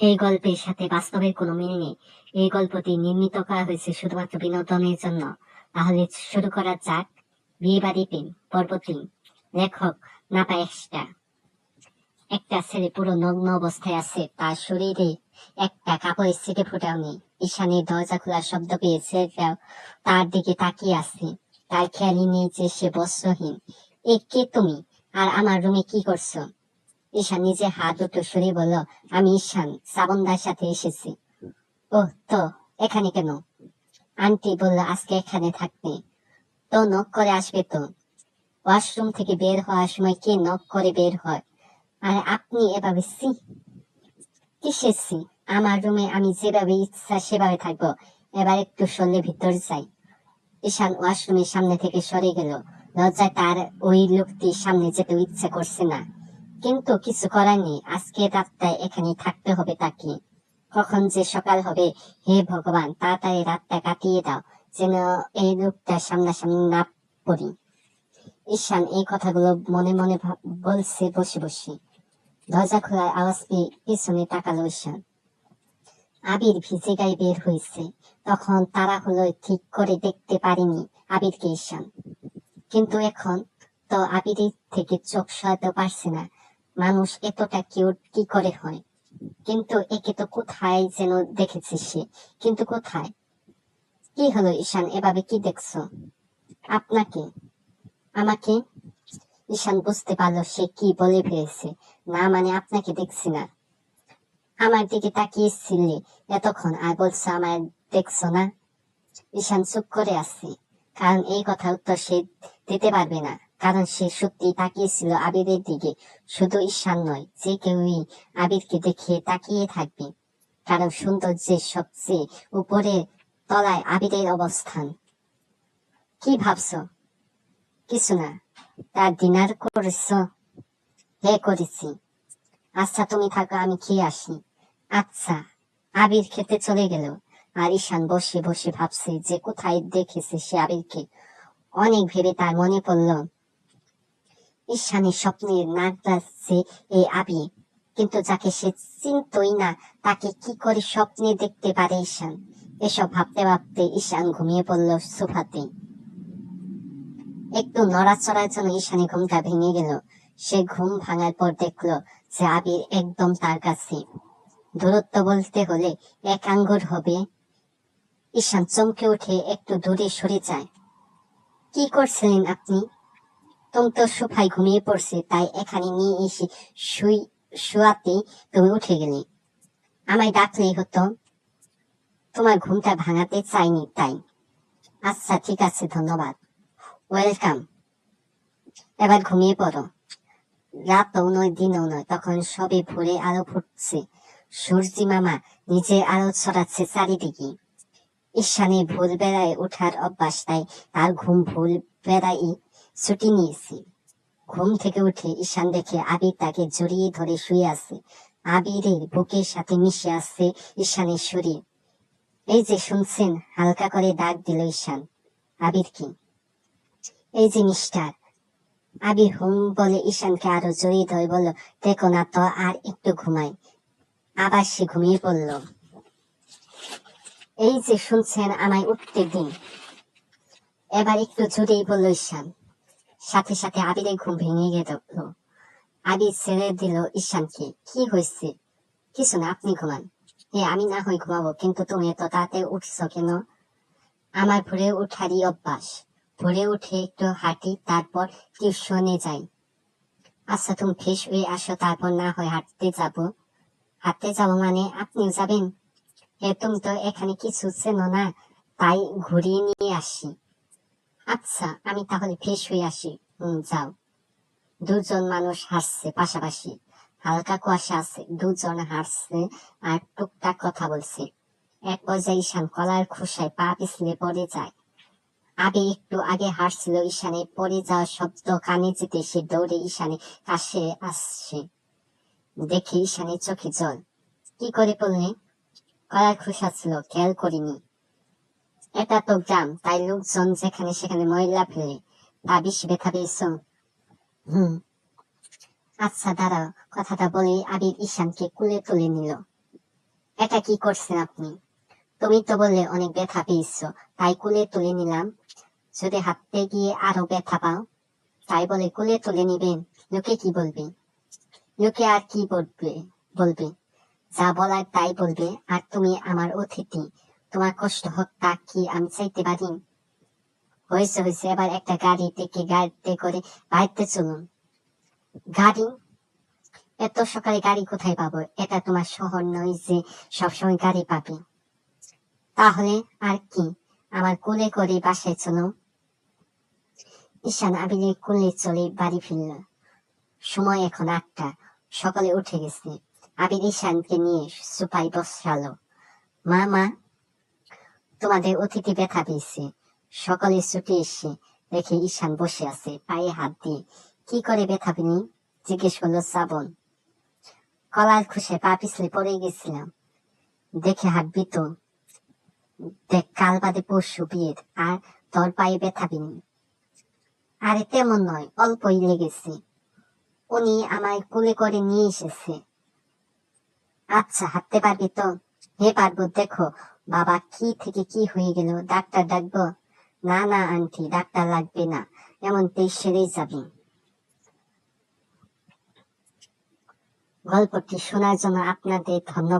এই গল্পের সাথে বাস্তবের কোনো মিল নেই। এই গল্পটি নির্মিত করা হয়েছে শুধুমাত্র বিনোদনের জন্য। তাহলে শুরু করা যাক। বিয়ে বাড়ি প্রেম লেখক নাপা এক্সট্রা একটা ছেলে পুরো নগ্ন অবস্থায় আছে। তার শরীরে একটা কাপড়ের ছিটে ফুটাও নেই ঈশানের দরজা খোলার শব্দ পেয়ে ছেলেটাও তার দিকে তাকিয়ে আছে। তার খেয়ালই নেই যে সে বস্ত্রহীন। এ কে তুমি? আর আমার রুমে কি করছ? ঈশান নিজে হাত দুটো সরিয়ে বলল, আমি ঈশান শ্রাবণদার সাথে এসেছি। ও তো, এখানে কেন? আন্টি বলল, আজকে এখানে থাকবে তো নক করে আসবে তো? ওয়াশরুম থেকে বের হওয়ার সময় কে নক করে বের হয়? আর আপনি এভাবে সি? কিসের সি? আমার রুমে আমি যেভাবে ইচ্ছা সেভাবে থাকব। এবার একটু সরলে ভিতর যাই। ঈশান ওয়াশরুমের সামনে থেকে সরে গেল। লজ্জায় তার ওই লোকটির সামনে যেতে ইচ্ছে করছে না। কিন্তু কিছু করার নেই। আজকে রাতটায় এখানে থাকতে হবে তাকে। কখন যে সকাল হবে, হে ভগবান, তাড়াতাড়ি রাতটা কাটিয়ে দাও, যেন এই লোকটার সামনাসামনি না পড়ি। ঈশান এই কথাগুলো মনে মনে বলছে বসে বসে। দরজা খোলার আওয়াজ পেয়ে পিছনে তাকালো ঈশান। আবির ভিজে গায়ে বের হয়েছে। তখন তারা হলো ঠিক করে দেখতে পারিনি আবিরকে ঈশান। কিন্তু এখন তো আবিরের থেকে চোখ সরাতে পারছে না। মানুষ এতটা কিউট কি করে হয়? কিন্তু একে তো কোথায় যেন দেখেছে সে? কিন্তু কোথায়? কি হলো ঈশান, এভাবে কি দেখছ? আপনাকে? আমাকে? ঈশান বুঝতে পারল সে কি বলে ফেলেছে। না মানে আপনাকে দেখছি না। আমার দিকে তাকিয়েছিলে এতক্ষণ আর বলছো আমার দেখছ না? ঈশান চুপ করে আছে। কারণ এই কথা উত্তর সে দিতে পারবে না। কারণ সে সত্যি তাকিয়েছিল আবিরের দিকে। শুধু ঈশান নয়, যে কেউই আবিরকে দেখে তাকিয়ে থাকবে। কারণ সৌন্দর্যের সবচেয়ে উপরে তলায় আবিরের অবস্থান। কি ভাবছ? কিছু না। তার ডিনার করেছ? হে করেছি। আচ্ছা তুমি থাকো, আমি খেয়ে আসি। আচ্ছা আবির খেতে চলে গেল। আর ঈশান বসে বসে ভাবছে যে কোথায় দেখেছে সে আবিরকে। অনেক ভেবে তার মনে পড়ল ঈশানের স্বপ্নের নাক ডাকছে এই আবি কিন্তু যাকে সে চিনতই না, তাকে কি করে স্বপ্নে দেখতে পারে ঈশান? এসব ভাবতে ভাবতে ঈশান ঘুমিয়ে পড়ল সোফাতে। একটু নড়াচড়ার জন্য ঈশানি ঘুমটা ভেঙে গেল। সে ঘুম ভাঙার পর দেখল যে আবির একদম তার কাছে। দূরত্ব বলতে হলে এক আঙ্গুর হবে। ঈশান চমকে উঠে একটু দূরে সরে যায়। কি করছিলেন আপনি? তুমি তো সোফায় ঘুমিয়ে পড়ছে, তাই এখানে নিয়ে এসে শুই, শুয়াতে তুমি উঠে গেলে। আমায় ডাকলেই হতো, তোমার ঘুমটা ভাঙাতে চাইনি তাই। আচ্ছা ঠিক আছে, ধন্যবাদ। ওয়েলকাম। এবার ঘুমিয়ে পড়ো। রাতও নয়, দিনও নয়, তখন সবে ভোরে আলো ফুটছে। সূর্যি মামা নিজের আলো ছড়াচ্ছে চারিদিকে। ঈশানে ভুল বেড়ায় ওঠার অভ্যাস, তাই তার ঘুম ভুল বেড়াই ছুটি নিয়েছে। ঘুম থেকে উঠে ঈশান দেখে আবির তাকে জড়িয়ে ধরে শুয়ে আছে। আবিরের বুকের সাথে মিশে আছে ঈশানের শরীর। এই যে শুনছেন, হালকা করে ডাক দিল ঈশান। আবির কি? এই যে মিস্টার। আবির হুম বলে ঈশানকে আরও জড়িয়ে ধরে বলল, দেখো না তো, আর একটু ঘুমাই। আবার সে ঘুমিয়ে পড়ল। এই যে শুনছেন আমায় উঠতে দিন। এবার একটু জোরেই বলল ঈশান সাথে সাথে আবিরের ঘুম ভেঙে গেল। আবির ছেড়ে দিল, ঈশানকে, কি হয়েছে কিছু না, আপনি ঘুমান। এ, আমি না হয় ঘুমাবো, কিন্তু তুমি এত তাড়াতাড়ি উঠছো কেন? আমার ভোরে উঠারই অভ্যাস। ভোরে উঠে একটু হাঁটি, তারপর টিউশনে যাই। আচ্ছা তুমি ফ্রেশ হয়ে আসো, তারপর না হয় হাঁটতে যাব। হাঁটতে যাব মানে আপনিও যাবেন? এ, তুমি তো এখানে কিছু চেনো না, তাই ঘুরিয়ে নিয়ে আসি। আচ্ছা আমি তাহলে ফ্রেশ হয়ে আসি। হুম যাও। দুজন মানুষ হাসছে পাশাপাশি। হালকা কুয়াশা আছে, দুজন হাসছে আর টুকটাক কথা বলছে। এক পর্যায়ে ঈশান কলার খোসায় পা পিছলে পড়ে যায়। আগে একটু আগে হাসছিল ঈশানে পড়ে যাওয়ার শব্দ, কানে যেতে সে দৌড়ে ঈশানে কাছে আসছে। দেখে ঈশানের চোখে জল। কি করে পড়লে? কলার খোসা ছিল, খেয়াল করিনি। এটা তো গ্রাম তাই লোকজন যেখানে সেখানে ময়লা ফেলে। বেশি ব্যথা পেয়েছ হুম। আচ্ছা দাঁড়াও, কথাটা বলে আবির ঈশানকে কুলে তুলে নিল। এটা কি করছেন আপনি? তুমি তো বললে অনেক ব্যথা পেয়েছ, তাই কুলে তুলে নিলাম। যদি হাঁটতে গিয়ে আরও ব্যথা পাও, তাই বলে কুলে তুলে নিবেন। লোকে কি বলবে? লোকে আর কি বলবে বলবে? যা বলার তাই বলবে, আর তুমি আমার অতিথি। তোমার কষ্ট হোক তা কি? আমি চাইতে পারি হয়েছে হয়েছে এবার একটা গাড়ি থেকে গাড়িতে করে বাড়িতে চলুন। গাড়ি? এত সকালে গাড়ি কোথায় পাবো? এটা তোমার শহর নয় যে সবসময় গাড়ি পাবে। তাহলে আর কি? আমার কোলে করে বাসায় চলো। ঈশান আবিরের কোলে চলে বাড়ি ফিরল। সময় এখন আটটা। সকালে উঠে গেছে। আবির ঈশানকে নিয়ে সুপাই বসালো মা মা তোমাদের অতিথি ব্যথা পেয়েছে সকালে ছুটে এসে দেখে ঈশান বসে আছে, পায়ে হাত দিয়ে। কি করে ব্যথা পেনি জিজ্ঞেস করল শ্রাবণ। কলার খুশে পা পিছলে পড়ে গেছিলাম। দেখে হাঁটবি তো। দেখ, কাল বাদে পরশু বিয়ের, আর তোর পায়ে ব্যথা পেনি আরে তেমন নয়, অল্পই লেগেছে। উনি আমায় কুলে করে নিয়ে এসেছে। আচ্ছা হাঁটতে পারবি তো? হে পারব দেখো বাবা, কি থেকে কি হয়ে গেল? ডাক্তার ডাকবো? না না, আন্টি, ডাক্তার লাগবে না। এমন এমনতেই সেরেই যাবি। গল্পটি শোনার জন্য আপনাদের ধন্যবাদ।